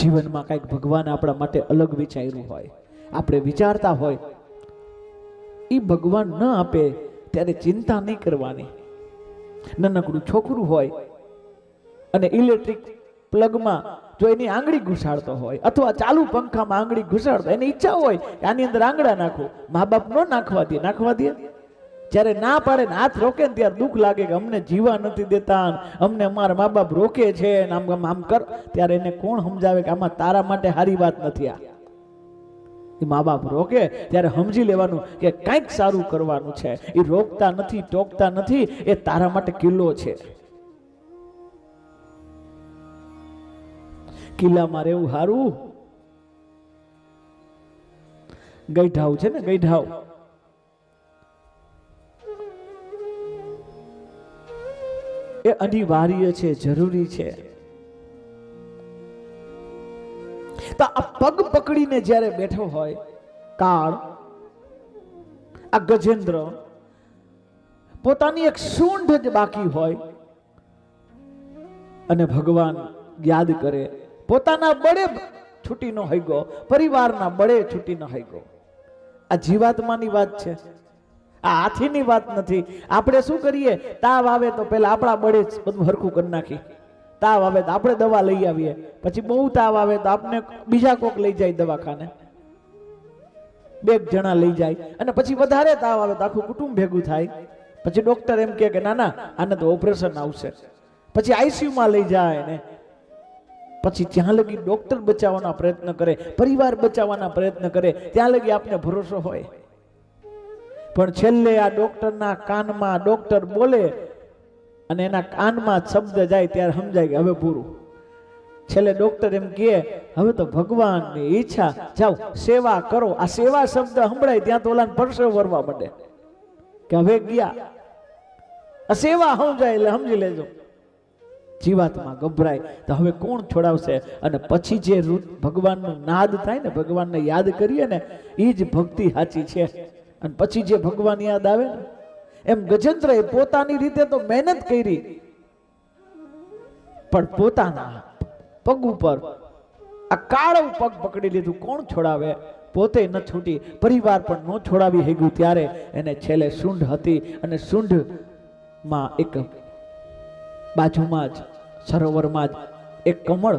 જીવનમાં કંઈક ભગવાન આપણા માટે અલગ વિચાર્યું હોય, આપણે વિચારતા હોય એ ભગવાન ન આપે ત્યારે ચિંતા નહીં કરવાની. નાનકડું છોકરું હોય અને ઇલેક્ટ્રિક પ્લગમાં જો એની આંગળી ઘુસાડતો હોય અથવા ચાલુ પંખામાં આંગળી ઘુસાડતો એની ઈચ્છા હોય કે આની અંદર આંગળા નાખો, મા બાપ ન નાખવા દે નાખવા દે. જ્યારે ના પાડે ને હાથ રોકે ને ત્યારે દુઃખ લાગે કે અમને જીવા નથી દેતા અમને અમારા મા બાપ રોકે છે આમ આમ આમ કર. ત્યારે એને કોણ સમજાવે કે આમાં તારા માટે સારી વાત નથી આ? મા બાપ રોકે ત્યારે સમજી લેવાનું કે કંઈક સારું કરવાનું છે. એ રોકતા નથી, ટોકતા નથી, એ તારા માટે કિલ્લો છે. કિલ્લામાં રહેવું સારું? ગઈઢાવ છે ને ગઈઢાવ. એ અનિવાર્ય છે, જરૂરી છે. તો આ પગ પકડીને જ્યારે બેઠો હોય, કાળ, આ ગજેન્દ્ર, પોતાની એક સૂંઢ જ બાકી હોય, અને ભગવાન યાદ કરે, પોતાના બળે છૂટી ન હૈગો પરિવારના બળે છૂટી ન હૈગો આ જીવાત્માની વાત છે. આ હાથીની વાત નથી. આપણે શું કરીએ? તાવ આવે તો પેલા આપણા બળે જ બધું હરખું કરી નાખી તાવ આવે તો આપણે દવા લઈ આવીએ. પછી બહુ તાવ આવે તો આપણે બીજા કોક લઈ જાય દવાખાને. બે જણા લઈ જાય. અને પછી વધારે તાવ આવે તો આખું કુટુંબ ભેગું થાય. પછી ડોક્ટર એમ કહે કે ના ના આને તો ઓપરેશન આવશે. પછી આઈસીયુમાં લઈ જાય ને. પછી ત્યાં લગી ડોક્ટર બચાવવાના પ્રયત્ન કરે, પરિવાર બચાવવાના પ્રયત્ન કરે. ત્યાં લગી આપને ભરોસો હોય. પણ છેલ્લે આ ડોક્ટરના કાનમાં ડોક્ટર બોલે અને એના કાનમાં શબ્દ જાય ત્યારે સમજાય કે હવે પૂરું. છેલ્લે ડોક્ટર એમ કહે, હવે તો ભગવાનની ઈચ્છા. જાઓ, સેવા કરો. આ સેવા શબ્દ સંભળાય ત્યાં તો ઓલાને પરસેવો વરવા માંડે. કે હવે ગયા. આ સેવા સમજાય એટલે સમજી લેજો. જીવાતમાં ગભરાય. તો હવે કોણ છોડાવશે? અને પછી જે ભગવાનનો નાદ થાય ને, ભગવાનને યાદ કરીએ ને એ જ ભક્તિ સાચી છે. અને પછી જે ભગવાન યાદ આવે ને, એમ ગજેન્દ્રએ પોતાની રીતે તો મહેનત કરી. પણ પોતાના પગ ઉપર આ કાળો પગ પકડી લીધું, કોણ છોડાવે? પોતે ન છૂટી, પરિવાર પણ ન છોડાવી હેગ્યું ત્યારે. એને છેલ્લે સૂંઢ હતી અને સૂંઢમાં એક બાજુમાં જ, સરોવરમાં જ એક કમળ,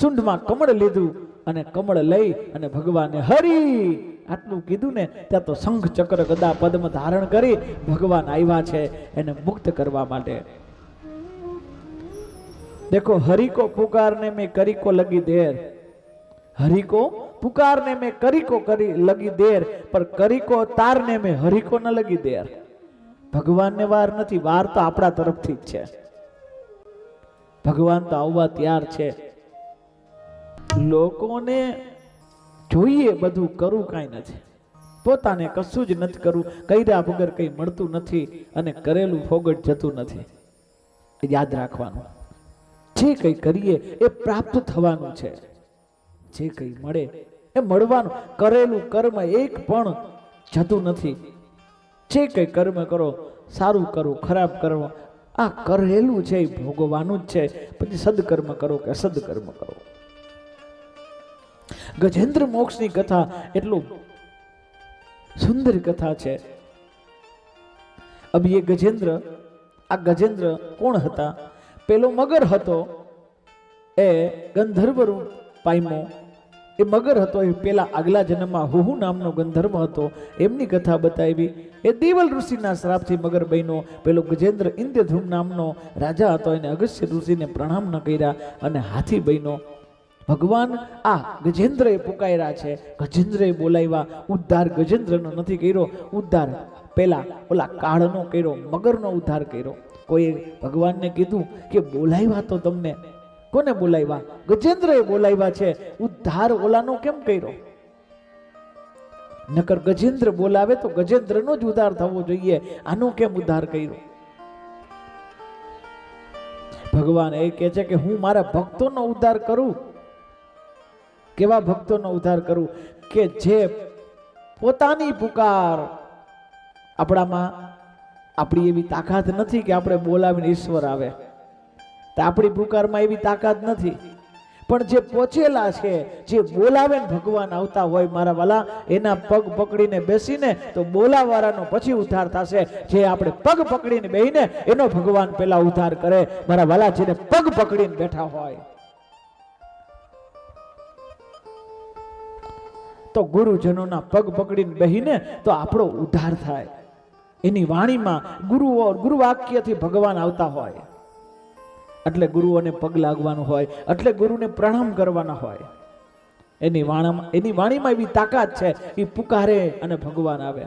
સૂંઢમાં કમળ લીધું અને કમળ લઈ અને ભગવાને હરી આટલું કીધું ને, ત્યાં તો શંખ ચક્ર ગદા પદ્મ ધારણ કરી ભગવાન આવ્યા છે એને મુક્ત કરવા માટે. દેખો, હરિકો પુકારને મેં કરીકો લગી દેર. હરિકો પુકારને મેં કરીકો કરી લગી દેર પર કરીકો તારને મેં હરિકો ન લગી દેર. ભગવાનને વાર નથી, વાર તો આપણા તરફથી જ છે. ભગવાન તો આવવા તૈયાર છે. લોકોને જોઈએ બધું કરવું કાંઈ નથી. પોતાને કશું જ નથી કરવું કર્યા વગર કંઈ મળતું નથી અને કરેલું ફોગટ જતું નથી. યાદ રાખવાનું. જે કંઈ કરીએ એ પ્રાપ્ત થવાનું છે. જે કંઈ મળે એ મળવાનું. કરેલું કર્મ એક પણ જતું નથી. જે કંઈ કર્મ કરો, સારું કરો, ખરાબ કરો, આ કરેલું છે એ ભોગવવાનું જ છે. પછી સદકર્મ કરો કે અસદકર્મ કરો. ગજેન્દ્ર મોક્ષની કથા એટલું સુંદર કથા છે. અભી એ ગજેન્દ્ર, આ ગજેન્દ્ર કોણ હતા? પેલો મગર હતો, એ ગંધર્વ પાયમો. એ મગર હતો, એ પેલા આગલા જન્મમાં હુહુ નામનો ગંધર્વ હતો. એમની કથા બતાવી, એ દેવલ ઋષિના શ્રાપથી મગર બન્યો. પેલો ગજેન્દ્ર ઇન્દ્રધૂમ નામનો રાજા હતો, એને અગસ્ય ઋષિને પ્રણામ ન કર્યા અને હાથી બન્યો. ભગવાન આ ગજેન્દ્રએ પુકાર્યા છે. ગજેન્દ્રએ બોલાવ્યા, ઉદ્ધાર ગજેન્દ્રનો નથી કર્યો. ઉદ્ધાર પેલા ઓલા કાળનો કર્યો, મગરનો ઉદ્ધાર કર્યો. કોઈએ ભગવાનને કીધું કે બોલાવ્યા તો તમને. કોને બોલાવ્યા? ગજેન્દ્રએ બોલાવ્યા છે. ઉદ્ધાર ઓલાનો કેમ કર્યો? નકર ગજેન્દ્ર બોલાવે તો ગજેન્દ્રનો જ ઉદ્ધાર થવો જોઈએ. આનો કેમ ઉદ્ધાર કર્યો? ભગવાન એ કહે છે કે હું મારા ભક્તોનો ઉદ્ધાર કરું. કેવા ભક્તોનો ઉદ્ધાર કરું કે જે પોતાની પુકાર આપણામાં આપણી એવી તાકાત નથી કે આપણે બોલાવીને ઈશ્વર આવે. તો આપણી પુકારમાં એવી તાકાત નથી. પણ જે પહોંચેલા છે, જે બોલાવે ભગવાન આવતા હોય મારા વાલા, એના પગ પકડીને બેસીને તો બોલાવાળાનો પછી ઉદ્ધાર થશે. જે આપણે પગ પકડીને બેહીને એનો ભગવાન પેલા ઉદ્ધાર કરે. મારા વાલા જેને પગ પકડીને બેઠા હોય. તો ગુરુજનોના પગ પકડીને બહીને તો આપણો ઉદ્ધાર થાય. એની વાણીમાં ગુરુઓ ગુરુ વાક્યથી ભગવાન આવતા હોય. એટલે ગુરુઓને પગ લાગવાનું હોય, એટલે ગુરુને પ્રણામ કરવાના હોય. એની વાણામાં, એની વાણીમાં એવી તાકાત છે એ પુકારે અને ભગવાન આવે.